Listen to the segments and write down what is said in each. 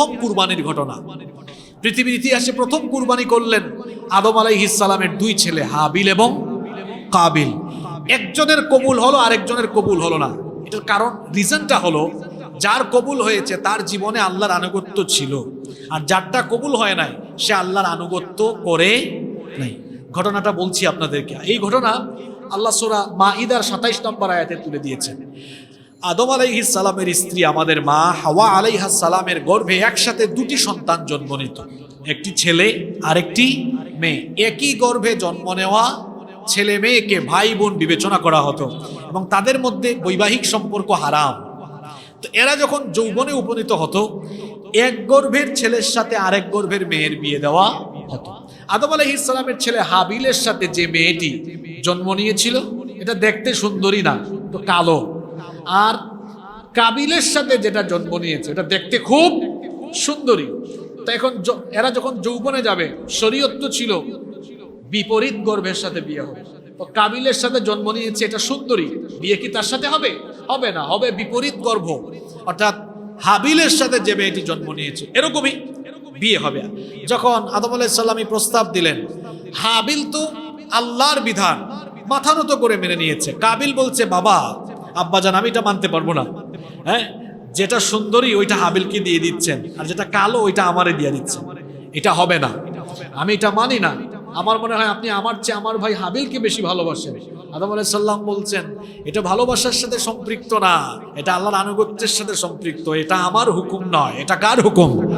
প্রথম কুরবানির ঘটনা। পৃথিবীর ইতিহাসে প্রথম কুরবানি করলেন আদম আলাইহিসালামের দুই ছেলে, হাবিল এবং কাবিল। একজনের কবুল হলো, আরেকজনের কবুল হলো না। এটার কারণ রিজনটা হলো, যার কবুল হয়েছে তার জীবনে আল্লাহর আনুগত্য ছিল। আর যারটা কবুল হয় নাই, সে আল্লাহর আনুগত্য করে নাই। ঘটনাটা বলছি আপনাদেরকে। এই ঘটনা আল্লাহ সোরা মা ইদার সাতাইশ নম্বর আয়াতে তুলে দিয়েছেন। আদম আলাইহিস সালামের স্ত্রী, আমাদের মা হাওয়া আলাইহাস সালামের গর্ভে একসাথে দুটি সন্তান জন্ম নিত। একটি ছেলে, আরেকটি মেয়ে। একই গর্ভে জন্ম নেওয়া ছেলে মেয়েকে ভাই বোন বিবেচনা করা হতো এবং তাদের মধ্যে বৈবাহিক সম্পর্ক হারাম। তো এরা যখন যৌবনে উপনীত হতো, এক গর্ভের ছেলের সাথে আরেক গর্ভের মেয়ের বিয়ে দেওয়া হতো। আদম আলাইহিস সালামের ছেলে হাবিলের সাথে যে মেয়েটি জন্ম নিয়েছিল, এটা দেখতে সুন্দরী না, তো কালো। আর কাবিলের সাথে যেটা জন্ম নিয়েছে এটা দেখতে খুব সুন্দরী। তো এখন এরা যখন যৌবনে যাবে, শরীয়ত তো ছিল বিপরীত গর্ভের সাথে বিয়ে হবে। তো কাবিলের সাথে জন্ম নিয়েছে, এটা সুন্দরী। বিয়ে কি তার সাথে হবে? হবে না, হবে বিপরীত গর্ভ। অর্থাৎ হাবিলের সাথে যে মেয়েটি জন্ম নিয়েছে, এরকমই বিয়ে হবে। যখন আদম আলাইসাল্লামী প্রস্তাব দিলেন, হাবিল তো আল্লাহর বিধান মাথা নত করে মেনে নিয়েছে। কাবিল বলছে, বাবা আব্বাজান, আমি এটা মানতে পারব না। হ্যাঁ? যেটা সুন্দরী, ওইটা হাবিলকে দিয়ে দিচ্ছেন। আর যেটা কালো, ওইটা আমারে দিয়ে দিচ্ছেন। এটা হবে না। আমি এটা মানি না। আমার মনে হয় আপনি আমার চেয়ে আমার ভাই হাবিলকে বেশি ভালোবাসেন। আদম সাল্লাম বলছেন, এটা ভালোবাসার সাথে সম্পৃক্ত না। এটা আল্লাহর আনুগত্যের সাথে সম্পৃক্ত। এটা আমার হুকুম নয়। এটা কার হুকুম?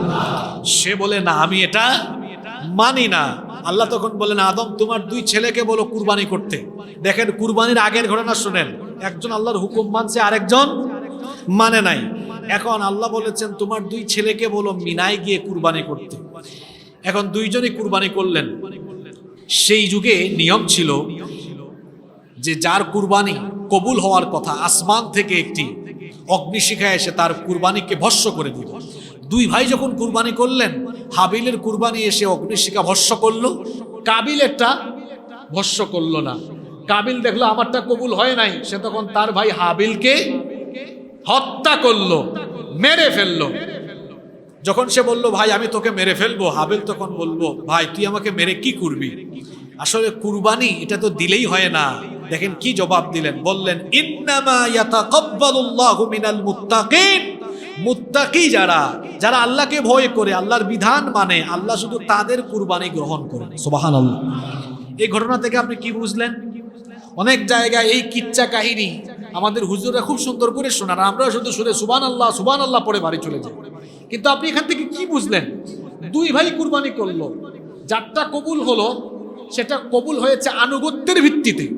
সে বলে, না, আমি এটা মানি না। আল্লাহ তখন বলেন, আদম, তোমার দুই ছেলেকে বলো কুরবানি করতে। দেখেন, কুরবানির আগের ঘটনা শুনেন। একজন আল্লাহর হুকুম মানছে, আরেকজন মানে নাই। এখন আল্লাহ বলেছেন, তোমার দুই ছেলেকে বলো মিনায় গিয়ে কুরবানি করতে। এখন দুইজনই কুরবানি করলেন। সেই যুগে নিয়ম ছিল যে যার কুরবানি কবুল হওয়ার কথা, আসমান থেকে একটি অগ্নিশিখা এসে তার কুরবানিকে ভস্য করে দিল। দুই ভাই যখন কুরবানি করলেন, হাবিলের কুরবানি এসে অগ্নিশিখা ভস্য করল কাবিলেরটা ভস্য করল না। কাবিল দেখল, আমারটা কবুল হয় নাই। সে তখন তার ভাই হাবিলকে হত্যা করল, মেরে ফেলল। যখন সে বলল, ভাই, আমি তোকে মেরে ফেলব। হাবিল তখন বলব ভাই, তুই আমাকে মেরে কি করবি? আসলে কুরবানি, এটা তো দিলেই হয় না। দেখেন কি জবাব দিলেন, বললেন মিনাল মুত্তাকি যারা যারা আল্লাহকে ভয় করে, আল্লাহর বিধান মানে আল্লাহ শুধু তাদের কুরবানি গ্রহণ করেন সুবহানাল্লাহ। এই ঘটনা থেকে আপনি কি বুঝলেন? অনেক জায়গায় এই কিচ্ছা কাহিনী আমাদের হুজুররা খুব সুন্দর করে শোনান। আমরা শুধু শুনে সুবান আল্লাহ সুবান আল্লাহ পরে বাড়ি চলে যাই। কিন্তু আপনি এখান থেকে কি বুঝলেন? দুই ভাই কুরবানি করল। যারটা কবুল হলো, সেটা কবুল হয়েছে আনুগত্যের ভিত্তিতে।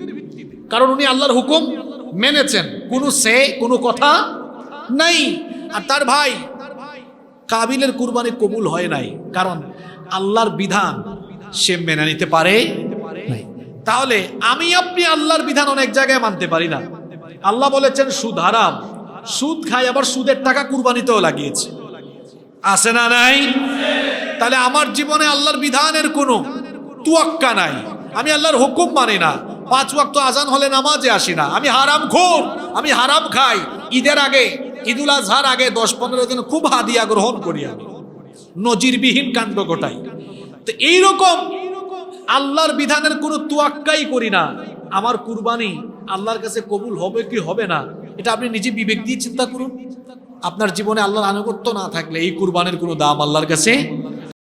কারণ উনি আল্লাহর হুকুম মেনেছেন। কোনো সে, কোনো কথা নাই। আর তার ভাই কাবিলের কুরবানি কবুল হয় নাই। কারণ আল্লাহর বিধান সে মেনে নিতে পারে তাহলে আমি আপনি আল্লাহর বিধান অনেক জায়গায় মানতে পারি না। আল্লাহ বলেছেন, সুদ হারাম। সুদ খাই আবার সুদের টাকা কুরবানিতেও লাগিয়েছে। আছে না নাই? তাহলে আমার জীবনে আল্লাহর বিধানের কোনো তুয়াক্কা নাই। আমি আল্লাহর হুকুম মানি না। পাঁচ ওয়াক্ত আজান হলে নামাজে আসি না। আমি হারাম খোর আমি হারাম খাই। ঈদের আগে, ঈদুল আজহার আগে দশ পনেরো দিন খুব হাদিয়া গ্রহণ করি আমি। নজিরবিহীন কাণ্ড ঘটাই। তো এইরকম আল্লাহর বিধানের কোনো তুয়াক্কাই করি না। আমার কুরবানি আল্লাহর কাছে কবুল হবে কি হবে না, এটা আপনি নিজে বিবেক দিয়ে চিন্তা করুন। আপনার জীবনে আল্লাহর আনুগত্য না থাকলে এই কুরবানির কোনো দাম আল্লাহর কাছে